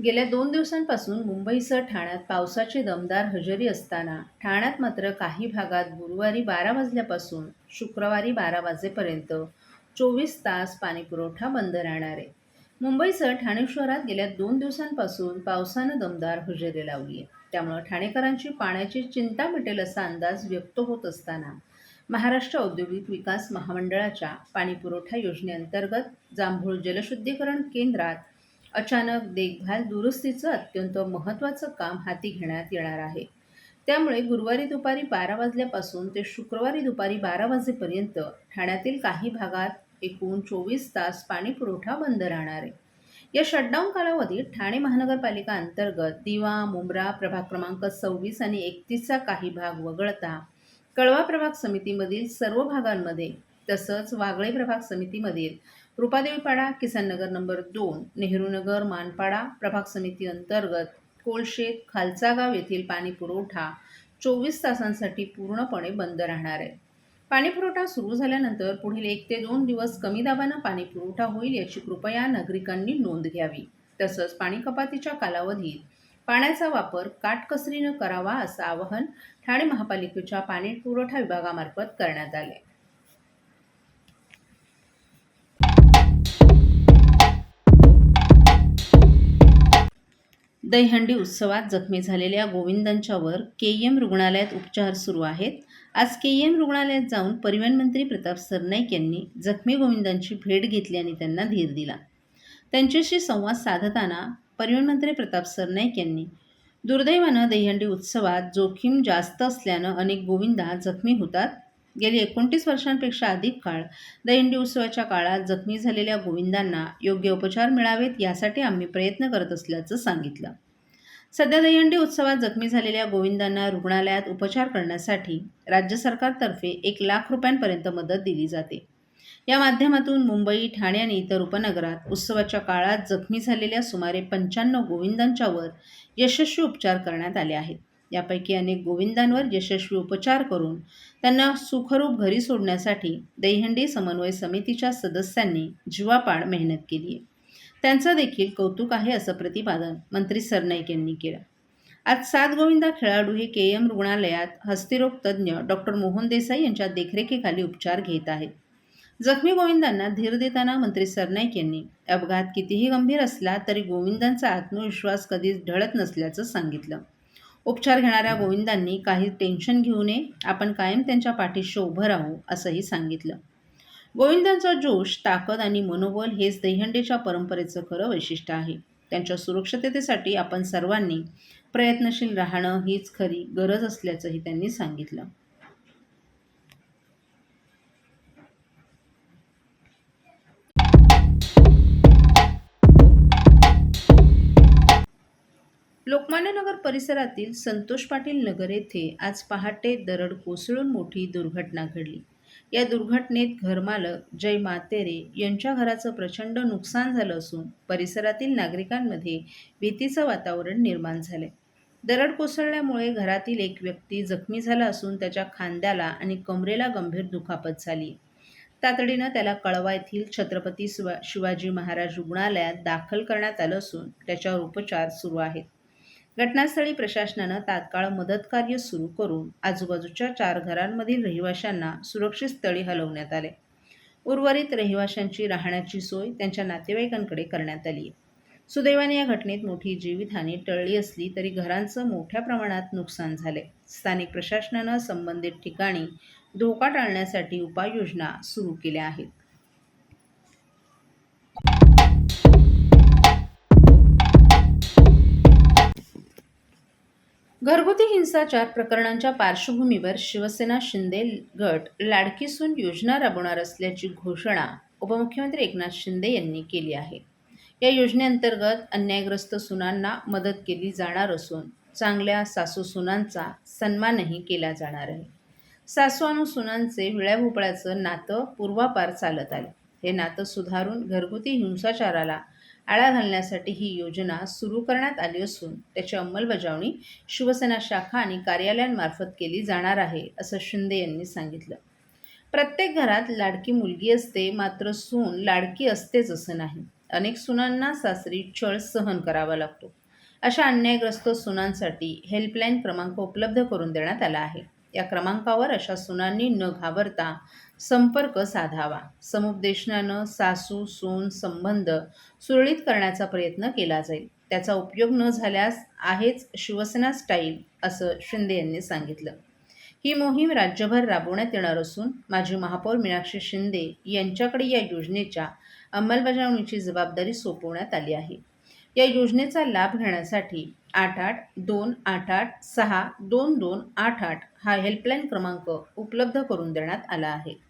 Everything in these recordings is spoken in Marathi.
गेल्या दोन दिवसांपासून मुंबईसह ठाण्यात पावसाची दमदार हजेरी असताना ठाण्यात मात्र काही भागात गुरुवारी बारा वाजल्यापासून शुक्रवारी बारा वाजेपर्यंत चोवीस तास पाणीपुरवठा बंद राहणार आहे. मुंबईसह ठाणे शहरात गेल्या दोन दिवसांपासून पावसानं दमदार हजेरी लावली आहे. त्यामुळं ठाणेकरांची पाण्याची चिंता मिटेल असा अंदाज व्यक्त होत असताना महाराष्ट्र औद्योगिक विकास महामंडळाच्या पाणीपुरवठा योजनेअंतर्गत जांभूळ जलशुद्धीकरण केंद्रात अचानक देखभाल दुरुस्तीचं अत्यंत महत्त्वाचं काम हाती घेण्यात येणार आहे. त्यामुळे गुरुवारी दुपारी बारा वाजल्यापासून ते शुक्रवारी दुपारी बारा वाजेपर्यंत ठाण्यातील काही भागात एकूण चोवीस तास पाणी पुरवठा बंद राहणार आहे. या शटडाऊन कालावधीत ठाणे महानगरपालिका अंतर्गत दिवा मुंब्रा प्रभाग क्रमांक सव्वीस आणि एकतीसचा काही भाग वगळता कळवा प्रभाग समितीमधील सर्व भागांमध्ये तसंच वागळे प्रभाग समितीमधील रुपादेवीपाडा किसननगर नंबर दोन नेहरूनगर मानपाडा प्रभाग समिती अंतर्गत कोलशेत खालचा गाव येथील पाणी पुरवठा चोवीस तासांसाठी पूर्णपणे बंद राहणार आहे. पाणीपुरवठा सुरू झाल्यानंतर पुढील एक ते दोन दिवस कमी दाबानं पाणीपुरवठा होईल याची कृपया नागरिकांनी नोंद घ्यावी. तसंच पाणी कपातीच्या कालावधीत पाण्याचा वापर काटकसरीनं करावा असं आवाहन ठाणे महापालिकेच्या पाणी पुरवठा विभागामार्फत करण्यात आले दहीहंडी उत्सवात जखमी झालेल्या गोविंदांच्यावर के एम रुग्णालयात उपचार सुरू आहेत. आज के एम रुग्णालयात जाऊन परिवहन मंत्री प्रताप सरनाईक यांनी जखमी गोविंदांची भेट घेतली आणि त्यांना धीर दिला. त्यांच्याशी संवाद साधताना परिवहन मंत्री प्रताप सरनाईक यांनी दुर्दैवानं दहीहंडी उत्सवात जोखीम जास्त असल्यानं अनेक गोविंदा जखमी होतात. गेली एकोणतीस वर्षांपेक्षा अधिक काळ दहिंडी उत्सवाच्या काळात जखमी झालेल्या गोविंदांना योग्य उपचार मिळावेत यासाठी आम्ही प्रयत्न करत असल्याचं सांगितलं. सध्या दहीहंडी उत्सवात जखमी झालेल्या गोविंदांना रुग्णालयात उपचार करण्यासाठी राज्य सरकारतर्फे एक लाख रुपयांपर्यंत मदत दिली जाते. या माध्यमातून मुंबई ठाणे आणि इतर उपनगरात उत्सवाच्या काळात जखमी झालेल्या सुमारे पंच्याण्णव गोविंदांच्यावर यशस्वी उपचार करण्यात आले आहेत. यापैकी अनेक गोविंदांवर यशस्वी उपचार करून त्यांना सुखरूप घरी सोडण्यासाठी दहीहंडी समन्वय समितीच्या सदस्यांनी जीवापाड मेहनत केली आहे त्यांचं देखील कौतुक आहे असं प्रतिपादन मंत्री सरनाईक यांनी केलं. आज सात गोविंदा खेळाडू हे के एम रुग्णालयात हस्तिरोग तज्ज्ञ डॉक्टर मोहन देसाई यांच्या देखरेखीखाली उपचार घेत आहेत. जखमी गोविंदांना धीर देताना मंत्री सरनाईक यांनी अपघात कितीही गंभीर असला तरी गोविंदांचा आत्मविश्वास कधीच ढळत नसल्याचं सांगितलं. उपचार घेणाऱ्या गोविंदांनी काही टेन्शन घेऊ नये आपण कायम त्यांच्या पाठीशी उभं राहू असंही सांगितलं. गोविंदांचा जोश ताकद आणि मनोबल हेच दहीहंडीच्या परंपरेचं खरं वैशिष्ट्य आहे. त्यांच्या सुरक्षिततेसाठी आपण सर्वांनी प्रयत्नशील राहणं हीच खरी गरज असल्याचंही त्यांनी सांगितलं. लोकमान्य नगर परिसरातील संतोष पाटील नगर येथे आज पहाटे दरड कोसळून मोठी दुर्घटना घडली. या दुर्घटनेत घरमालक जय मातेरे यांच्या घराचं प्रचंड नुकसान झालं असून परिसरातील नागरिकांमध्ये भीतीचं वातावरण निर्माण झाले दरड कोसळल्यामुळे घरातील एक व्यक्ती जखमी झाला असून त्याच्या खांद्याला आणि कमरेला गंभीर दुखापत झाली. तातडीनं त्याला कळवा येथील छत्रपती शिवाजी महाराज रुग्णालयात दाखल करण्यात आलं असून त्याच्यावर उपचार सुरू आहेत. घटनास्थळी प्रशासनानं तात्काळ मदत कार्य सुरू करून आजूबाजूच्या चार घरांमधील रहिवाशांना सुरक्षित स्थळी हलवण्यात आले. उर्वरित रहिवाशांची राहण्याची सोय त्यांच्या नातेवाईकांकडे करण्यात आली आहे सुदैवाने या घटनेत मोठी जीवितहानी टळली असली तरी घरांचं मोठ्या प्रमाणात नुकसान झाले. स्थानिक प्रशासनानं संबंधित ठिकाणी धोका टाळण्यासाठी उपाययोजना सुरू केल्या आहेत. घरगुती हिंसाचार प्रकरणांच्या पार्श्वभूमीवर शिवसेना शिंदे गट लाडकी सून योजना राबवणार असल्याची घोषणा उपमुख्यमंत्री एकनाथ शिंदे यांनी केली आहे. या योजनेअंतर्गत अन्यायग्रस्त सुनांना मदत केली जाणार असून चांगल्या सासू सुनांचा सन्मानही केला जाणार आहे. सासू आणि सुनांचे विळ्याभोपळ्याचं नातं पूर्वापार चालत आले. हे नातं सुधारून घरगुती हिंसाचाराला आळा घालण्यासाठी ही योजना सुरू करण्यात आली असून त्याची अंमलबजावणी शिवसेना शाखा आणि कार्यालयांमार्फत केली जाणार आहे असं शिंदे यांनी सांगितलं. प्रत्येक घरात लाडकी मुलगी असते मात्र सून लाडकी असतेच असं नाही. अनेक सुनांना सासरी छळ सहन करावा लागतो. अशा अन्यायग्रस्त सुनांसाठी हेल्पलाईन क्रमांक उपलब्ध करून देण्यात आला आहे. या क्रमांकावर अशा सुनांनी न घाबरता संपर्क साधावा. समुपदेशनानं सासू सून संबंध सुरळीत करण्याचा प्रयत्न केला जाईल. त्याचा उपयोग न झाल्यास आहेच शिवसेना स्टाईल असं शिंदे यांनी सांगितलं. ही मोहीम राज्यभर राबवण्यात येणार असून माजी महापौर मीनाक्षी शिंदे यांच्याकडे या योजनेच्या अंमलबजावणीची जबाबदारी सोपवण्यात आली आहे. या योजनेचा लाभ घेण्यासाठी आठ आठ दोन आठ आठ सहा दोन दोन आठ आठ हा हेल्पलाईन क्रमांक उपलब्ध करून देण्यात आला आहे.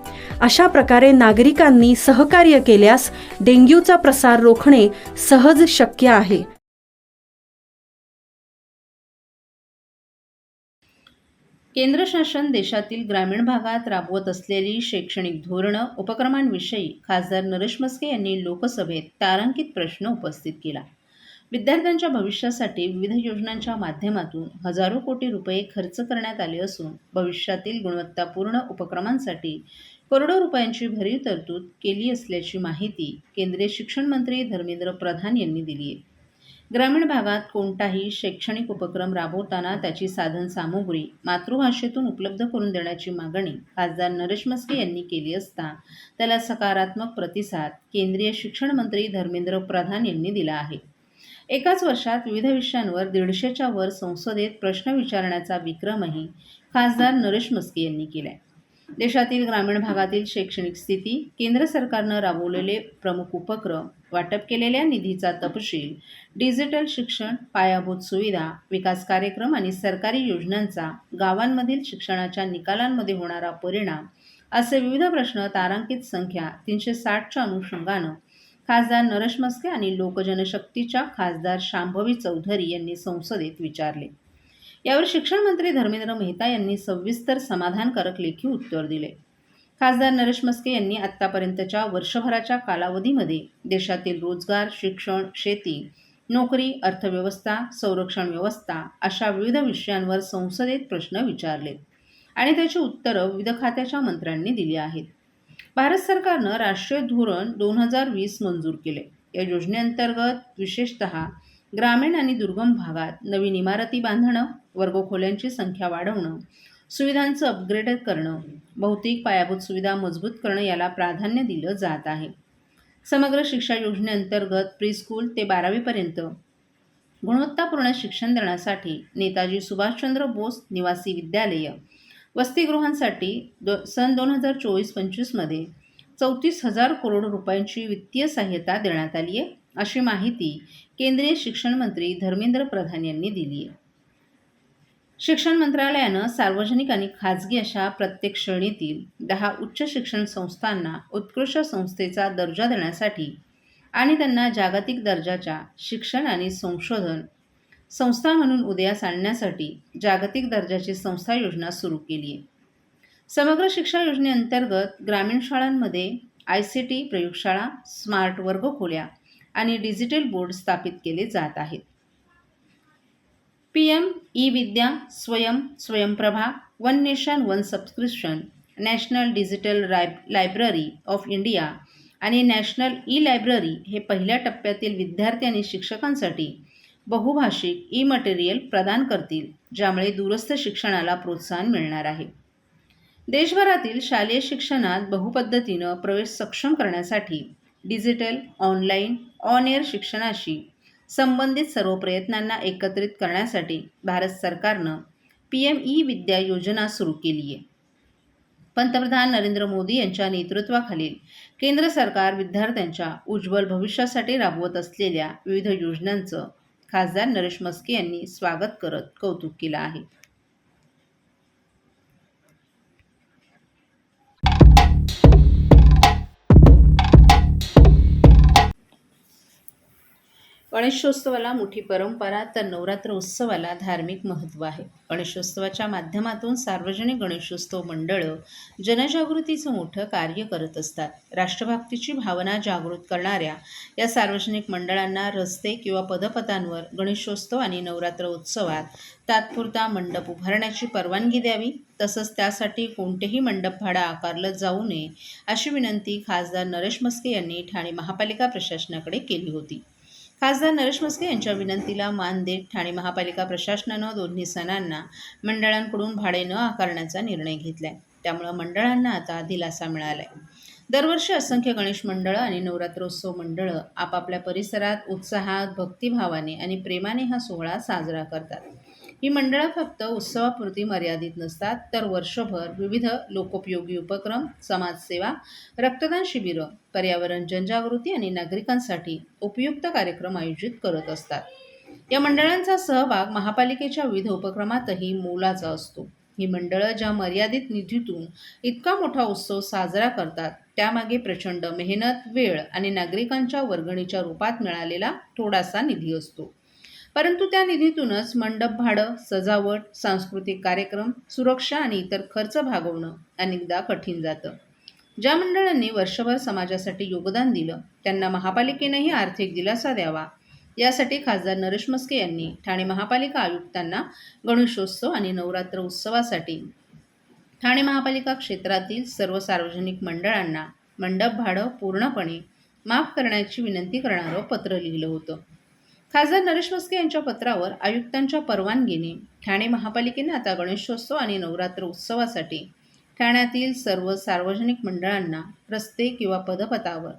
अशा प्रकारे नागरिकांनी सहकार्य केल्यास डेंग्यूचा प्रसार रोखणे सहज शक्य आहे. केंद्र शासन देशातील ग्रामीण भागात राबवत असलेली शैक्षणिक धोरणं उपक्रमांविषयी खासदार नरेश मस्के यांनी लोकसभेत तारांकित प्रश्न उपस्थित केला. विद्यार्थ्यांच्या भविष्यासाठी विविध योजनांच्या माध्यमातून हजारो कोटी रुपये खर्च करण्यात आले असून भविष्यातील गुणवत्तापूर्ण उपक्रमांसाठी करोडो रुपयांची भरीव तरतूद केली असल्याची माहिती केंद्रीय शिक्षण मंत्री धर्मेंद्र प्रधान यांनी दिली आहे. ग्रामीण भागात कोणताही शैक्षणिक उपक्रम राबवताना त्याची साधन सामुग्री मातृभाषेतून उपलब्ध करून देण्याची मागणी खासदार नरेश मस्के यांनी केली असता त्याला सकारात्मक प्रतिसाद केंद्रीय शिक्षण मंत्री धर्मेंद्र प्रधान यांनी दिला आहे. एकाच वर्षात विविध विषयांवर दीडशेच्या वर संसदेत प्रश्न विचारण्याचा विक्रमही खासदार नरेश मस्के यांनी केला आहे देशातील ग्रामीण भागातील शैक्षणिक स्थिती केंद्र सरकारनं राबवलेले प्रमुख उपक्रम वाटप केलेल्या निधीचा तपशील डिजिटल शिक्षण पायाभूत सुविधा विकास कार्यक्रम आणि सरकारी योजनांचा गावांमधील शिक्षणाच्या निकालांमध्ये होणारा परिणाम असे विविध प्रश्न तारांकित संख्या तीनशे साठच्या अनुषंगानं खासदार नरेश मस्के आणि लोकजनशक्तीच्या खासदार शांभवी चौधरी यांनी संसदेत विचारले. यावर शिक्षण मंत्री धर्मेंद्र मेहता यांनी सविस्तर समाधानकारक लेखी उत्तर दिले. खासदार नरेश मस्के यांनी आत्तापर्यंतच्या वर्षभराच्या कालावधीमध्ये देशातील रोजगार शिक्षण शेती नोकरी अर्थव्यवस्था संरक्षण व्यवस्था अशा विविध विषयांवर संसदेत प्रश्न विचारले आणि त्याची उत्तरं विविध खात्याच्या मंत्र्यांनी दिली आहेत. भारत सरकारनं राष्ट्रीय धोरण दोन हजार वीस मंजूर केले. या योजनेअंतर्गत विशेषतः ग्रामीण आणि दुर्गम भागात नवीन इमारती बांधणं वर्गखोल्यांची संख्या वाढवणं सुविधांचं अपग्रेड करणं भौतिक पायाभूत सुविधा मजबूत करणं याला प्राधान्य दिलं जात आहे. समग्र शिक्षा योजनेअंतर्गत प्रीस्कूल ते बारावीपर्यंत गुणवत्तापूर्ण शिक्षण देण्यासाठी नेताजी सुभाषचंद्र बोस निवासी विद्यालय वसतिगृहांसाठी दो सन दोन हजार चोवीस पंचवीसमध्ये चौतीस हजार करोड रुपयांची वित्तीय सहाय्यता देण्यात आली आहे. अशी माहिती केंद्रीय शिक्षण मंत्री धर्मेंद्र प्रधान यांनी दिली आहे. शिक्षण मंत्रालयानं सार्वजनिक आणि खाजगी अशा प्रत्येक श्रेणीतील दहा उच्च शिक्षण संस्थांना उत्कृष्ट संस्थेचा दर्जा देण्यासाठी आणि त्यांना जागतिक दर्जाच्या शिक्षण आणि संशोधन संस्था म्हणून उदयास आणण्यासाठी जागतिक दर्जाची संस्था योजना सुरू केली आहे. समग्र शिक्षा योजनेअंतर्गत ग्रामीण शाळांमध्ये आय सी टी प्रयोगशाळा स्मार्ट वर्गखोल्या आणि डिजिटल बोर्ड स्थापित केले जात आहेत. P M E Vidya Swayam Swayamprabha one nation one subscription national digital lib library of India आणि नॅशनल ई लायब्ररी हे पहिल्या टप्प्यातील विद्यार्थी आणि शिक्षकांसाठी बहुभाषिक ई मटेरियल प्रदान करतील ज्यामुळे दूरस्थ शिक्षणाला प्रोत्साहन मिळणार आहे. देशभरातील शालेय शिक्षणात बहुपद्धतीनं प्रवेश सक्षम करण्यासाठी डिजिटल ऑनलाईन ऑन एअर शिक्षणाशी संबंधित सर्व प्रयत्नांना एकत्रित करण्यासाठी भारत सरकारनं पी एम ई विद्या योजना सुरू केली आहे. पंतप्रधान नरेंद्र मोदी यांच्या नेतृत्वाखालील केंद्र सरकार विद्यार्थ्यांच्या उज्ज्वल भविष्यासाठी राबवत असलेल्या विविध योजनांचं खासदार नरेश मस्के यांनी स्वागत करत कौतुक केलं आहे. गणेशोत्सवाला मोठी परंपरा तर नवरात्र उत्सवाला धार्मिक महत्त्व आहे. गणेशोत्सवाच्या माध्यमातून सार्वजनिक गणेशोत्सव मंडळं जनजागृतीचं मोठं कार्य करत असतात. राष्ट्रभक्तीची भावना जागृत करणाऱ्या या सार्वजनिक मंडळांना रस्ते किंवा पदपथांवर गणेशोत्सव आणि नवरात्र उत्सवात तात्पुरता मंडप उभारण्याची परवानगी द्यावी तसंच त्यासाठी कोणतेही मंडप भाडा आकारलं जाऊ नये अशी विनंती खासदार नरेश मस्के यांनी ठाणे महापालिका प्रशासनाकडे केली होती. खासदार नरेश म्हस्के यांच्या विनंतीला मान देत ठाणे महापालिका प्रशासनानं दोन्ही सणांना मंडळांकडून भाडे न आकारण्याचा निर्णय घेतलाय. त्यामुळं मंडळांना आता दिलासा मिळालाय. दरवर्षी असंख्य गणेश मंडळं आणि नवरात्रोत्सव मंडळं आपापल्या परिसरात उत्साहात भक्तिभावाने आणि प्रेमाने हा सोहळा साजरा करतात. ही मंडळं फक्त उत्सवापुरती मर्यादित नसतात तर वर्षभर विविध लोकोपयोगी उपक्रम समाजसेवा रक्तदान शिबिरं पर्यावरण जनजागृती आणि नागरिकांसाठी उपयुक्त कार्यक्रम आयोजित करत असतात. या मंडळांचा सहभाग महापालिकेच्या विविध उपक्रमातही मोलाचा असतो. ही मंडळं ज्या मर्यादित निधीतून इतका मोठा उत्सव साजरा करतात त्यामागे प्रचंड मेहनत वेळ आणि नागरिकांच्या वर्गणीच्या रूपात मिळालेला थोडासा निधी असतो. परंतु त्या निधीतूनच मंडप भाडं सजावट सांस्कृतिक कार्यक्रम सुरक्षा आणि इतर खर्च भागवणं अनेकदा कठीण जातं. ज्या मंडळांनी वर्षभर समाजासाठी योगदान दिलं त्यांना महापालिकेनंही आर्थिक दिलासा द्यावा. यासाठी खासदार नरेश मस्के यांनी ठाणे महापालिका आयुक्तांना गणेशोत्सव आणि नवरात्र उत्सवासाठी ठाणे महापालिका क्षेत्रातील सर्व सार्वजनिक मंडळांना मंडप भाडं पूर्णपणे माफ करण्याची विनंती करणारं पत्र लिहिलं होतं. खासदार नरेश म्हस्के यांच्या पत्रावर आयुक्तांच्या परवानगीने ठाणे महापालिकेने आता गणेशोत्सव आणि नवरात्र उत्सवासाठी ठाण्यातील सर्व सार्वजनिक मंडळांना रस्ते किंवा पदपथावर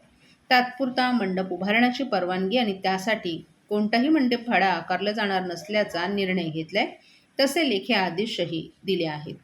तात्पुरता मंडप उभारण्याची परवानगी आणि त्यासाठी कोणताही मंडप भाडा आकारलं जाणार नसल्याचा निर्णय घेतलाय तसे लेखी आदेशही दिले आहेत.